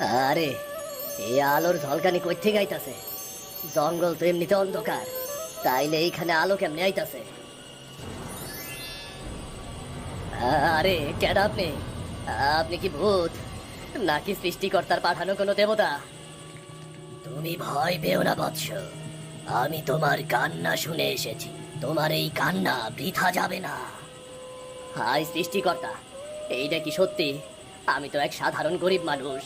আরে এই আলোর ঝলকানি আইতাছে? জঙ্গল তো এমনিতে অন্ধকার, তাইলে এইখানে আলো কেমনে আইতাছে? আরে আপনি? আপনি কি ভূত? নাকি সৃষ্টিকর্তার পাঠানো কোনো দেবতা? তুমি ভয় পেও না, বৎস। আমি তোমার কান্না শুনে এসেছি। তোমার এই কান্না বৃথা যাবে না। হাই সৃষ্টিকর্তা, এইটা কি সত্যি? আমি তো এক সাধারণ গরিব মানুষ।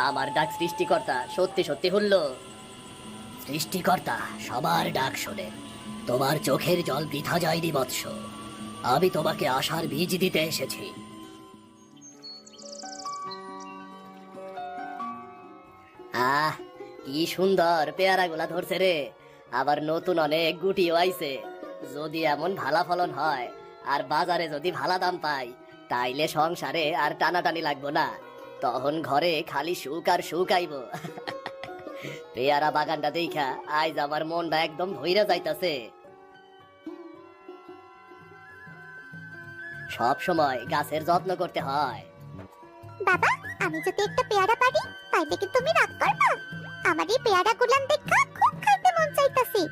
আমার ডাক সৃষ্টিকর্তা, সত্যি সত্যি হল সৃষ্টিকর্তা, সবার ডাক শোনে। তোমার চোখের জল বৃথা যায়নি বৎস। আমি তোমাকে আশার বীজ দিতে এসেছি। আহ, কি সুন্দর পেয়ারা গুলা ধরছে রে। আবার নতুন অনেক গুটিও আইছে। যদি এমন ভালা ফলন হয়, আর বাজারে যদি ভালা দাম পাই, তাইলে সংসারে আর টানাটানি লাগবো না। তখন ঘরে খালি সুখ আর সুখ আইব পেয়ারা বাগানটা দেখা আজ আমার মনটা একদম ভইরা যাইতাছে। সব সময় গাছের যত্ন করতে হয়। বাবা আমি যদি একটা পেয়ারা পারি তাইলে কি তুমি রাগ করবা? আমার এই পেয়ারা গুলান দেখা খুব খাইতে মন চাইতাছে।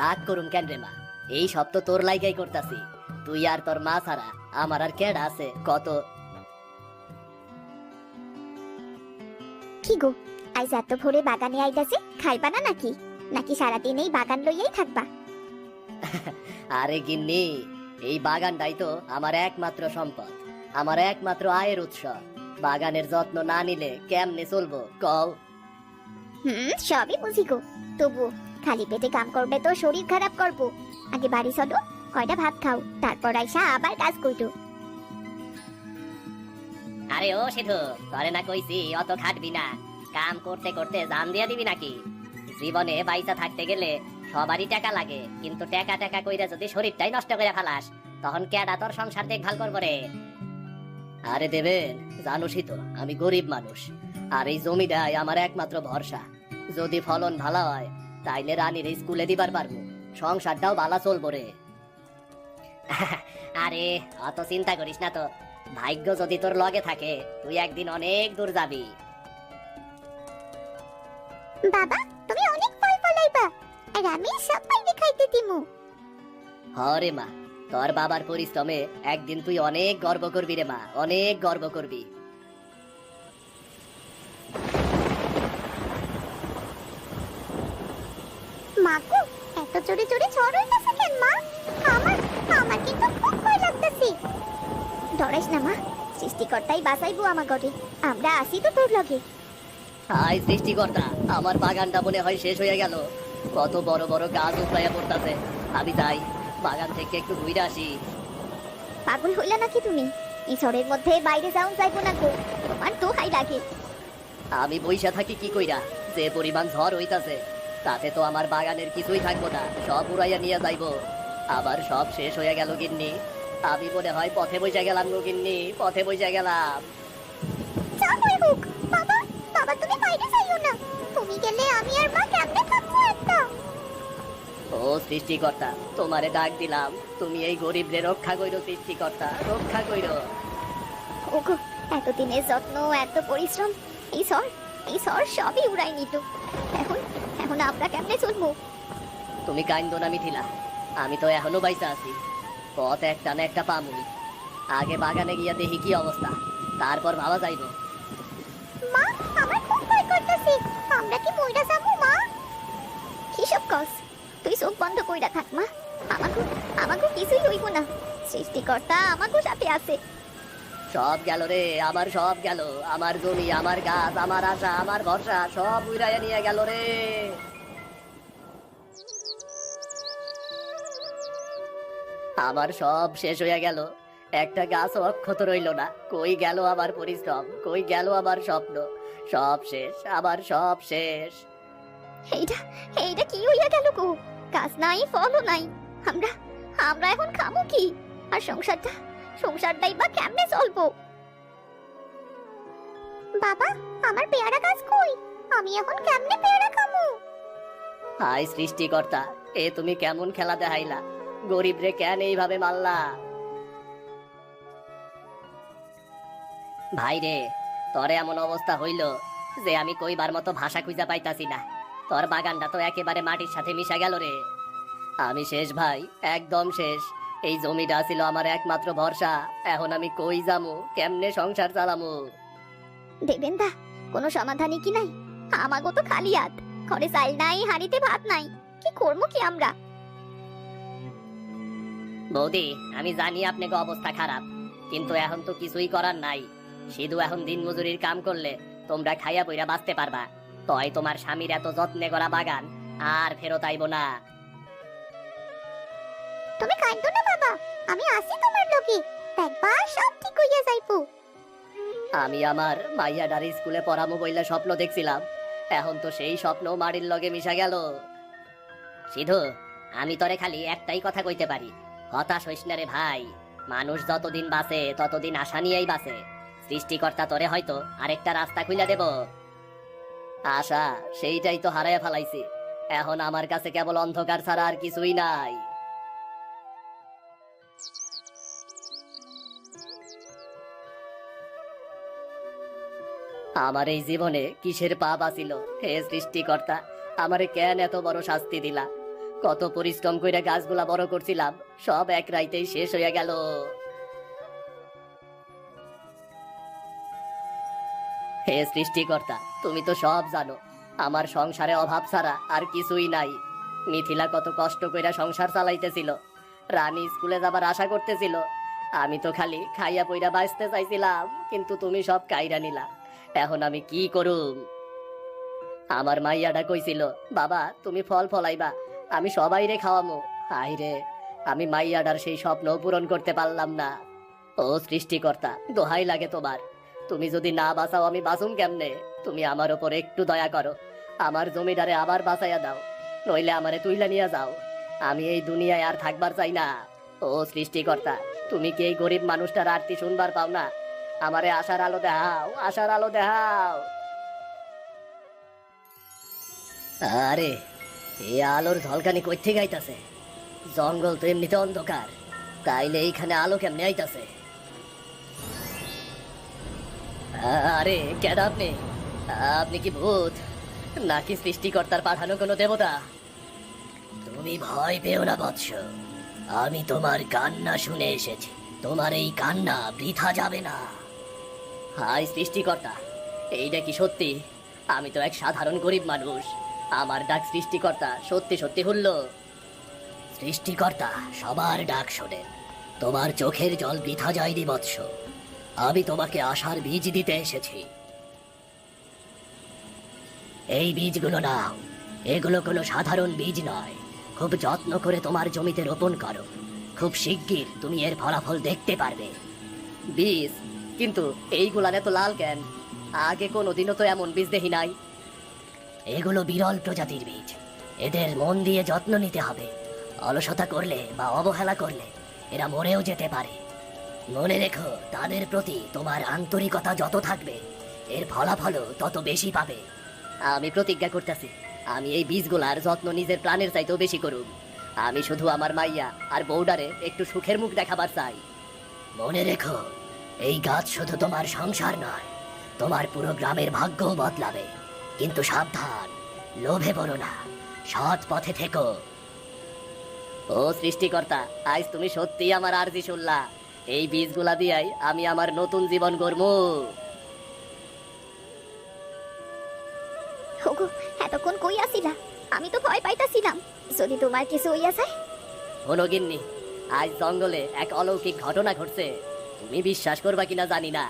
রাগ করুম কেন রে মা? এই সব তো তোর লাইগাই করতাছি। তুই আর তোর মা ছাড়া আমার আর কেডা আছে? কত কি গো? আজ এত ভোরে বাগানে আইতাছে খাইবা না নাকি? নাকি সারাদিন এই বাগান লইয়াই থাকবা? আরে গিন্নি এই বাগানটাই তো আমার একমাত্র সম্পদ আমার একমাত্র আয়ের উৎস। বাগানের যত্ন না নিলে কেমনে চলবো কও? হুম সবই বুঝি গো। তবু খালি পেটে কাম করবে তো শরীর খারাপ করব। আগে বাড়ি চলো কয়টা ভাত খাও তারপর আইসা আবার কাজ কইটো আরে ও সিধু করে না কইছি, অত খাটবি না। কাম করতে করতে জান দিয়া দিবি নাকি? জীবনে বাইসা থাকতে গেলে সবারই টাকা লাগে, কিন্তু টাকা টাকা কইরা যদি শরীরটাই নষ্ট করে ফেলাস, তখন কেডা তোর সংসার দেখভাল করব রে? আরে দেবেন, জানোসই তো, আমি গরিব মানুষ, আর এই জমিটাই আমার একমাত্র ভরসা। যদি ফলন ভালো হয়, তাইলে রানীর স্কুলে দিবার পারব, সংসারটাও ভালো চলবো রে। আরে, অত চিন্তা করিস না তো ভাগ্য যদি তোর লগে থাকে তুই একদিন অনেক দূর যাবি। বাবা তুমি অনেক ফল ফলাইবা। আর আমি সব পাইলে খাইতে দিমু। হরে মা তোর বাবার পরিশ্রমে একদিন তুই অনেক গর্ব করবি রে মা অনেক গর্ব করবি। মা গো এত জোরে জোরে ঝড় হইতাছে কেন মা? আমার ডরাইস না মা। সৃষ্টিকর্তাই বাঁচাইবো আমার আসি তো তোর লগে। হাই সৃষ্টিকর্তা। আমার বাগানটা মনে হয় শেষ হয়ে গেল। কত বড় বড় গাছ উপড়াইয়া পড়তাছে আমি তাই বাগান থেকে একটু ঘুরে আসি। পাগল হইলা নাকি তুমি? ঝড়ের মধ্যে বাইরে যাও যাইবো না গো। তোমার তো হাই লাগে। আমি বইসা থাকি কি কইরা? যে পরিমাণ ঝড় হইতাছে তাতে তো আমার বাগানের কিছুই থাকব না। সব উড়াইয়া নিয়ে যাইবো। আবার সব শেষ হয়ে গেল গিন্নি। আমি মনে হয় পথে বইসা গেলাম গো গিন্নি পথে বইসা গেলাম। যা হই হোক বাবা বাবা তুমি বাইরে যাইও না। তুমি গেলে আমি আর মা কেমনে থাকব একটা? ও সৃষ্টিকর্তা তোমারে ডাক দিলাম। তুমি এই গরিবরে রক্ষা কইরো সৃষ্টিকর্তা রক্ষা কইরো। ওগো এতদিনের যত্ন এত পরিশ্রম এই সর এই সর সবই উড়াই নিত। এখন এখন আমরা কেমনে চলবো? তুমি কাইন্দ না মিথিলা। আমি তো এখনও বাইসা আছি। পথ একটা না একটা পামুই আগে বাগানে গিয়া দেখি কি অবস্থা তারপর ভাবা যাইব। মা আমার খুব ভয় করতেছে। আমরা কি মইরা যাব মা? কি সব কস? তুই চোখ বন্ধ কইরা থাক মা। আমাকে আমাকে কিছুই হইব না। সৃষ্টিকর্তা আমাকে সাথে আছে। সব গেল রে আমার সব গেল। আমার জমি আমার গাছ আমার আশা আমার ভরসা সব উড়াইয়া নিয়ে গেল রে। আমার সব শেষ হয়ে গেল। একটা গাছ অক্ষত রইল না। কই গেল আমার পরিশ্রম? কই গেল আমার স্বপ্ন? সব শেষ আমার সব শেষ। এইটা এইটা কি হইয়া গেল গো? গাছ নাই ফলও নাই। আমরা আমরা এখন খামু কি? আর সংসারটা সংসারটাই বা কেমনে চলবো? বাবা আমার পেয়ারা গাছ কই? আমি এখন কেমনে পেয়ারা খামু? হাই সৃষ্টিকর্তা এ তুমি কেমন খেলা দেখাইলা? গরিব রে কেন এইভাবে মারলা? ভাই রে, তোর এমন অবস্থা হইল যে আমি কইবার মতো ভাষা খুঁজা পাইতাছি না। তোর বাগানটা তো একেবারে মাটির সাথে মিশা গেল রে। আমি শেষ, ভাই, একদম শেষ। এই জমিটা ছিল আমার একমাত্র ভরসা। এখন আমি কই যামু? কেমনে সংসার চালামু? দেবেন দা কোনো সমাধানই কি নাই? আমাগো তো খালি হাত। ঘরে চাল নাই, হাড়িতে ভাত নাই। কি করব কি আমরা? বৌদি আমি জানি আপনাকে অবস্থা খারাপ কিন্তু এখন তো কিছুই করার নাই। শুধু এখন দিন মজুরির কাম করলে তোমরা খাইয়া বইরা বাঁচতে পারবা। তয় তোমার স্বামীর এত যত্নে করা বাগান আর ফেরত আইব না। তুমি কাঁদো না বাবা। আমি আসি তোমার লগে দেখবা সব ঠিক হইয়া যাইবো। আমি আমার মাইয়াডার স্কুলে পড়ামো বইলা স্বপ্ন দেখছিলাম। এখন তো সেই স্বপ্ন মাড়ির লগে মিশা গেল। সিধু আমি তরে খালি একটাই কথা কইতে পারি। হতাশ হইস না রে ভাই। মানুষ যতদিন বাঁচে, ততদিন আশা নিয়েই বাঁচে। সৃষ্টিকর্তা তোরে হয়তো আরেকটা রাস্তা খুলে দেব। আশা, সেইটাই তো হারায় ফেলাইছি। এখন আমার কাছে কেবল অন্ধকার ছাড়া আর কিছুই নাই। আমার এই জীবনে কিসের পাপ আসিল হে সৃষ্টিকর্তা, আমারে কেন এত বড় শাস্তি দিলা? কত পরিশ্রম করে গাছগুলা বড় করছিলাম। সব এক রাইতেই শেষ হইয়া গেল। হে সৃষ্টিকর্তা, তুমি তো সব জানো, আমার সংসারে অভাব ছাড়া আর কিছুই নাই। মিথিলা কত কষ্ট কইরা সংসার চালাইতেছিল, রানী স্কুলে যাবার আশা করতেছিল, আমি তো খালি খাইয়া পইরা বাঁচতে চাইছিলাম, কিন্তু তুমি সব কাইরা নিলা, এখন আমি কি করুম? আমার মাইয়াটা কইছিল, বাবা, তুমি ফল ফলাইবা, আমি সবাই রে খাওয়ামো। হাই রে আমি মাইয়াডার সেই স্বপ্ন পূরণ করতে পারলাম না। ও সৃষ্টিকর্তা, দোহাই লাগে তোমার। তুমি যদি না বাঁচাও আমি বাঁচুম কেমনে? তুমি আমার ওপর একটু দয়া করো। আমার জমিদারে আবার বাঁচাইয়া দাও। নইলে আমারে তুইলা নিয়ে যাও। আমি এই দুনিয়ায় আর থাকবার চাই না। ও সৃষ্টিকর্তা, তুমি কি এই গরিব মানুষটার আরতি শুনবার পাও না? আমারে আশার আলো দেখাও, আশার আলো দেখাও। আরে, এই আলোর ঝলকানি কই থেকে আইতাছে? জঙ্গল তো এমনিতে অন্ধকার। তাইলে এইখানে আলো কেমনে আইতাছে? আরে, কেডা আপনি? আপনি কি ভূত? নাকি সৃষ্টিকর্তার পাঠানো কোনো দেবতা? তুমি ভয় পেও না, বৎস। আমি তোমার কান্না শুনে এসেছি। তোমার এই কান্না বৃথা যাবে না। হাই সৃষ্টিকর্তা, এইটা কি সত্যি? আমি তো এক সাধারণ গরিব মানুষ। আমার ডাক সৃষ্টিকর্তা সত্যি সত্যি হল সৃষ্টিকর্তা, সবার ডাক শোনেন। তোমার চোখের জল বৃথা যায়নি বৎস আমি তোমাকে আশার বীজ দিতে এসেছি। এই বীজগুলো নাও। এগুলো কোনো সাধারণ বীজ নয়। খুব যত্ন করে তোমার জমিতে রোপণ করো। খুব শিগগির তুমি এর ফলাফল দেখতে পারবে। বীজ? কিন্তু এইগুলার এত লাল কেন? আগে কোনোদিনও তো এমন বীজ দেখি নাই। এগুলো বিরল প্রজাতির বীজ। এদের মন দিয়ে যত্ন নিতে হবে। অলসতা করলে বা অবহেলা করলে এরা মরেও যেতে পারে। মনে রেখো, তাদের প্রতি তোমার আন্তরিকতা যত থাকবে, এর ফলাফলও তত বেশি পাবে। আমি প্রতিজ্ঞা করতেছি, আমি এই বীজগুলার যত্ন নিজের প্রাণের চাইতেও বেশি করুম। আমি শুধু আমার মাইয়া আর বৌডারে একটু সুখের মুখ দেখাবার চাই। মনে রেখো, এই গাছ শুধু তোমার সংসার নয়, তোমার পুরো গ্রামের ভাগ্যও বদলাবে। কিন্তু সাবধান, লোভে পড়ো না, সৎ পথে থেকো। ও সৃষ্টিকর্তা আজ তুমি সত্যি আমার আরজি শুনলা। এই বীজগুলা দিয়াই আমি আমার নতুন জীবন ওগো এতক্ষণ কই আসিলা? আমি তো ভয় পাইতাছিলাম। যদি তোমার কিছু হইয়া যায় হলো গিন্নি আজ জঙ্গলে এক অলৌকিক ঘটনা ঘটছে। তুমি বিশ্বাস করবা কিনা জানি না।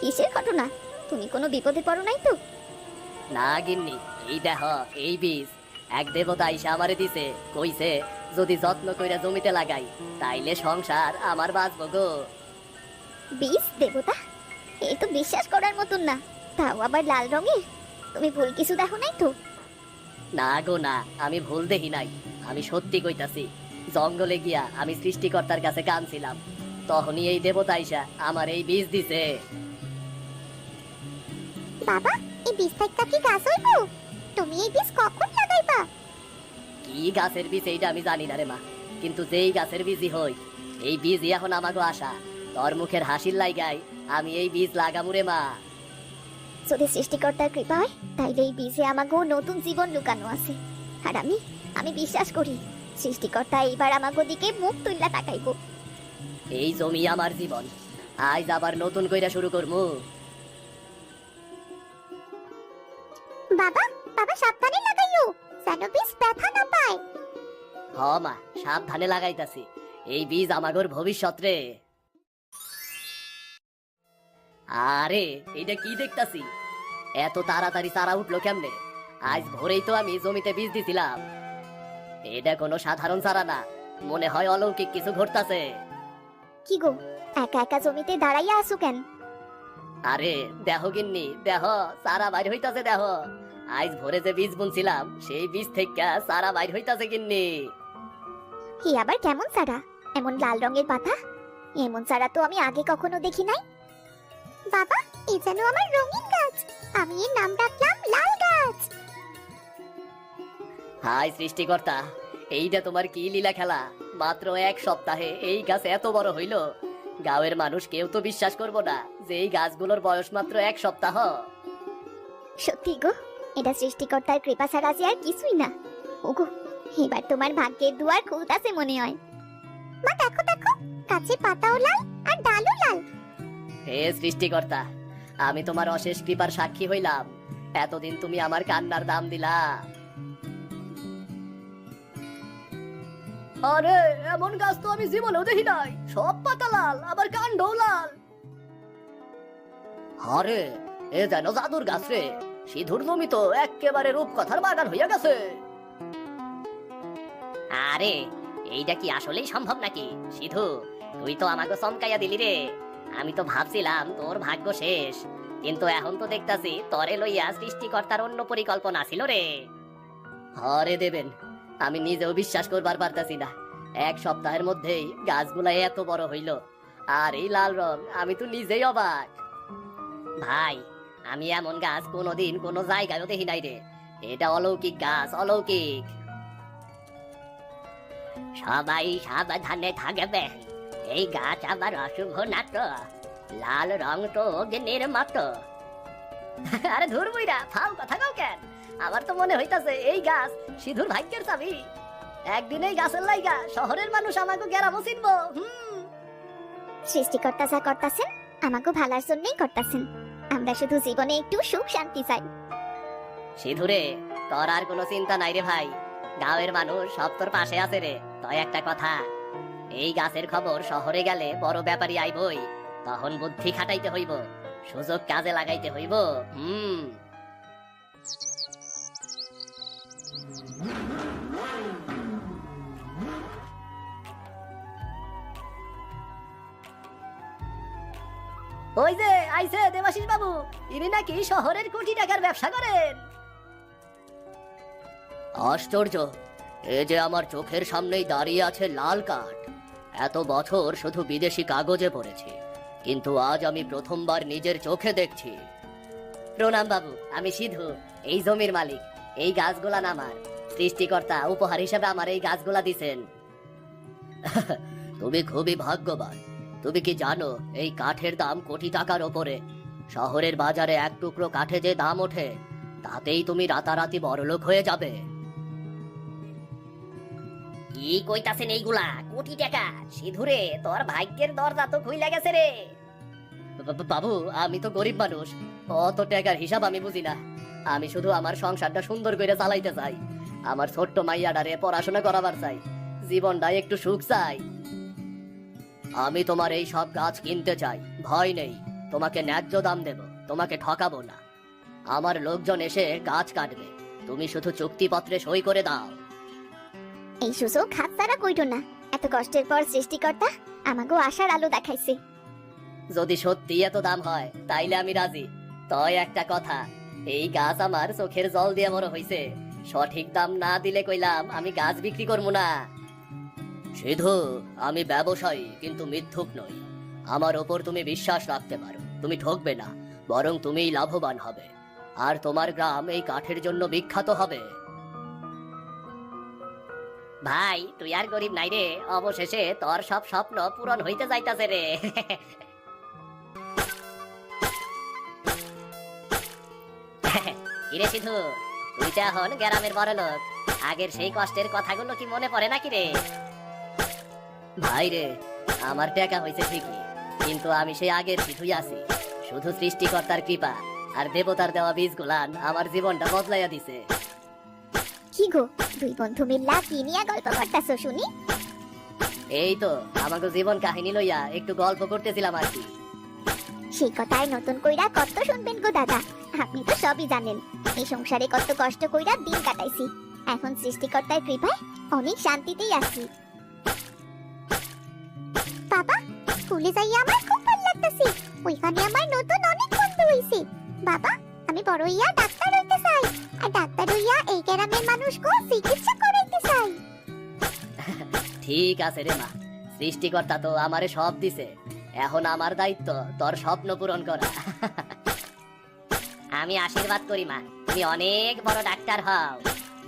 কিসের ঘটনা? তুমি কোনো বিপদে পড়ো নাই তো? না গিন্নি এই দেখ এই বীজ। এক দেবতা আমারে দিছে কইছে যদি যত্ন কইরা জমিতে লাগাই তাইলে সংসার আমার বাঁচবো গো। বীজ দেবতা? এই তো বিশ্বাস করার মতন না। তাও আবার লাল রঙের? তুমি ভুল কিছু দেখো নাই তো? না গো না আমি ভুল দেখি নাই। আমি সত্যি কইতাছি জঙ্গলে গিয়া আমি সৃষ্টিকর্তার কাছে কানছিলাম তখনই এই দেবতা আইসা আমার এই বীজ দিছে। বাবা এই বীজ থাকতে কি গাছ হইব? তুমি এই বীজ কখন লাগাইবা? কি গাছের বীজ এইটা আমি জানি না রে মা। কিন্তু যেই গাছের বীজই হই এই বীজই এখন আমাকে আশা। তোর মুখের হাসির লাইগাই আমি এই বীজ লাগামু রে মা। যদি সৃষ্টিকর্তার কৃপা হয় তাইলে এই বীজে আমাকেও নতুন জীবন লুকানো আছে। আর আমি আমি বিশ্বাস করি সৃষ্টিকর্তা এইবার আমাকে দিকে মুখ তুললা তাকাইবো। এই জমি আমার জীবন আজ আবার নতুন কইরা শুরু করমু। বাবা বাবা সাবধানে লাগাইও। যেন বীজ ব্যথা না পায়? হ মা সাবধানে লাগাইতাছি। এই বীজ আমাগর ভবিষ্যৎ রে। আরে এইটা কি দেখতাছি? এত তাড়াতাড়ি চারা উঠল কেমনে? আজ ভোরেই তো আমি জমিতে বীজ দিছিলাম। এটা কোনো সাধারণ চারা না। মনে হয় অলৌকিক কিছু ঘটতাছে। কি গো একা একা জমিতে দাঁড়াইয়া আসো কেন? আরে দেহ গিন্নি দেহ সারা বাইর হইতাছে দেহ। আজ ভোরে যে বীজ বুনছিলাম সেই বীজ থেকে সারা বাইর হইতাছে গিন্নি। হি আবার কেমন চারা এমন লাল রঙের পাতা? এমন চারা তো আমি আগে কখনো দেখি নাই। বাবা এ যেন আমার রঙিন গাছ। আমি এর নাম রাখলাম লাল গাছ। হাই সৃষ্টিকর্তা এইটা তোমার কি লীলা খেলা? মাত্র এক সপ্তাহে এই গাছ এত বড় হইল। গাঁয়ের মানুষ কেউ তো বিশ্বাস করব না যে এই গাছগুলোর বয়স মাত্র এক সপ্তাহ। সত্যি গো এটা সৃষ্টিকর্তার কৃপা ছাড়া যে আর কিছুই না। ওগো, এবার তোমার ভাগ্যের দুয়ার খুলতাছে মনে হয়। মা, দেখো দেখো গাছের পাতাও লাল আর ডালও লাল। হে সৃষ্টিকর্তা, আমি তোমার অশেষ কৃপার সাক্ষী হইলাম। এতদিন তুমি আমার কান্নার দাম দিলা। আরে, এমন গাছ তো আমি জীবনেও দেখি নাই। সব পাতা লাল, আবার কাণ্ডও লাল। আরে, এ যেন জাদুর গাছ রে। সিধুর জমি তো একেবারে রূপকথার বাগান হইয়া গেছে। আরে এইটা কি আসলেই সম্ভব নাকি? সিধু তুই তো আমাকে চমকাইয়া দিলি রে। আমি তো ভাবছিলাম তোর ভাগ্য শেষ কিন্তু এখন তো দেখতাছি তরে লইয়া সৃষ্টিকর্তার অন্য পরিকল্পনা ছিল রে। হরে দেবেন আমি নিজেও বিশ্বাস করবার পারতাছি না। এক সপ্তাহের মধ্যেই গাছগুলা এত বড় হইল আর এই লাল রং আমি তো নিজেই অবাক। ভাই আমি এমন গাছ কোনোদিন কোনো জায়গায়ও দেখি নাই রে। এটা অলৌকিক গাছ, অলৌকিক। সবাই সাবধানে থাকবে। এই গাছ আবার অশুভ না লাল রং তো অগ্নির মতো। আরে ধুর বুইরা ফাও কথা কাও কেন? আমার তো মনে হইতাছে এই গাছ সিধুর ভাগ্যের চাবি। একদিন এই গাছের লাইগা শহরের মানুষ আমাকে গেরামো চিনবো, হুম। সৃষ্টিকর্তা যা করতাছেন আমাকে ভালার জন্যই করতাছেন। আমরা শুধু জীবনে একটু সুখ শান্তি চাই। সিধুরে, তোর আর কোনো চিন্তা নাই রে ভাই। গাঁয়ের মানুষ সব তোর পাশে আছে রে তয় একটা কথা। এই গাছের খবর শহরে গেলে বড় ব্যাপারী আইবই তখন বুদ্ধি খাটাইতে হইব, সুযোগ কাজে লাগাইতে হইব, হুম। ওই যে, আইছে দেবাশিস বাবু। ইনি নাকি শহরের কোটি টাকার ব্যবসা করেন। আশ্চর্য, এ যে আমার চোখের সামনেই দাঁড়িয়ে আছে লাল কাঠ। এত বছর শুধু বিদেশি কাগজে পড়েছি, কিন্তু আজ আমি প্রথমবার নিজের চোখে দেখছি। প্রণাম বাবু, আমি সিধু, এই জমির মালিক, এই গাছগুলা নামার সৃষ্টিকর্তা উপহার হিসেবে আমার এই গাছগুলা দিছেন। তুমি খুবই ভাগ্যবান তুমি কি জানো, এই কাঠের দাম কোটি টাকার ওপরে। শহরের বাজারে এক টুকরো কাঠে যে দাম ওঠে, তাতেই তুমি রাতারাতি বড়লোক হয়ে যাবে। কি কইতাছেন এইগুলা? কোটি টাকা? সিধুরে, তোর ভাগ্যের দরজা তো খুইলা গেছে রে। বাবু, আমি তো গরিব মানুষ। অত টাকার হিসাব আমি বুঝি না। আমি শুধু আমার সংসারটা সুন্দর করে চালাইতে চাই। আমার ছোট্ট মাইয়াডারে পড়াশোনা করাবার চাই। জীবনটা একটু সুখ চাই। আমি তোমার এই সব গাছ কিনতে চাই। ভয় নেই। তোমাকে ন্যায্য দাম দেব। তোমাকে ঠকাবো না। আমার লোকজন এসে গাছ কাটবে। তুমি শুধু চুক্তিপত্রে সই করে দাও। এই সুযোগ হাতছাড়া কইরো না। এত কষ্টের পর সৃষ্টিকর্তা আমাকেও আশার আলো দেখাইছে। যদি সত্যি এত দাম হয় তাইলে আমি রাজি। তয় একটা কথা এই গাছ আমার চোখের জল দিয়ে মনে হইছে। সঠিক দাম না দিলে কইলাম আমি গাছ বিক্রি করব না। সিধু, আমি ব্যবসায়ী, কিন্তু মিথ্যুক নই। আমার ওপর তুমি বিশ্বাস রাখতে পারো, তুমি ঠকবে না, বরং তুমিই লাভবান হবে। আর তোমার গ্রাম এই কাঠের জন্য বিখ্যাত হবে। ভাই, তুই আর গরিব নাই রে, অবশেষে তোর সব স্বপ্ন পূরণ হইতে যাইতাছে রে। কিরে সিধু, তুই তো এখন গ্রামের বড় লোক আগের সেই কষ্টের কথাগুলো কি মনে পড়ে নাকি রে? ভাই রে আমার টাকা হয়েছে ঠিকই কিন্তু আমি সেই আগের সিধুই আছি। শুধু সৃষ্টিকর্তার কৃপা আর দেবতার দেওয়া বীজ গুলান আমার জীবনটা বদলাইয়া দিছে। কি গো দুই বন্ধু মিল্লা কি নিয়া গল্প করতাছো শুনি? এই তো আমাকে জীবন কাহিনী লইয়া একটু গল্প করতেছিলাম আর কি। সেই কথায় নতুন কইরা কত শুনবেন গো দাদা আপনি তো সবই জানেন। এই সংসারে কত কষ্ট কইরা দিন কাটাইছি। এখন সৃষ্টিকর্তার কৃপায় অনেক শান্তিতেই আছি। স্কুলে যাইয়া আমার খুব ভালো লাগতাছে। ওইখানে আমার নতুন অনেক বন্ধু হইছে। বাবা, আমি বড় হইয়া ডাক্তার হইতে চাই। আর ডাক্তার হইয়া এই গ্রামের মানুষকে চিকিৎসা করাইতে চাই। ঠিক আছে রে মা। সৃষ্টিকর্তা তো আমারে সব দিছে। এখন আমার দায়িত্ব তোর স্বপ্ন পূরণ করা। আমি আশীর্বাদ করি মা। তুমি অনেক বড় ডাক্তার হও।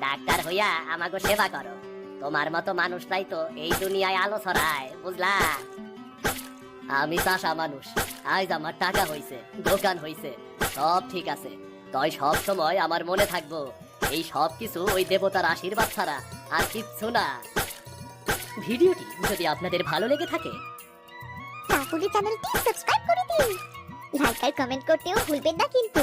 ডাক্তার হইয়া আমাকে সেবা করো। তোমার মতো মানুষটাই তো এই দুনিয়ায় আলো ছড়ায়, বুঝলা? আমি চাষা মানুষ। আজ আমার টাকা হইছে, দোকান হইছে, সব ঠিক আছে। তই সব সময় আমার মনে থাকব, এই সব কিছু ওই দেবতার আশীর্বাদ ছাড়া আর কিচ্ছু না। ভিডিওটি যদি আপনাদের ভালো লেগে থাকে, তাহলে চ্যানেলটি সাবস্ক্রাইব করে দিন। লাইক আর কমেন্ট করতেও ভুলবেন না কিন্তু।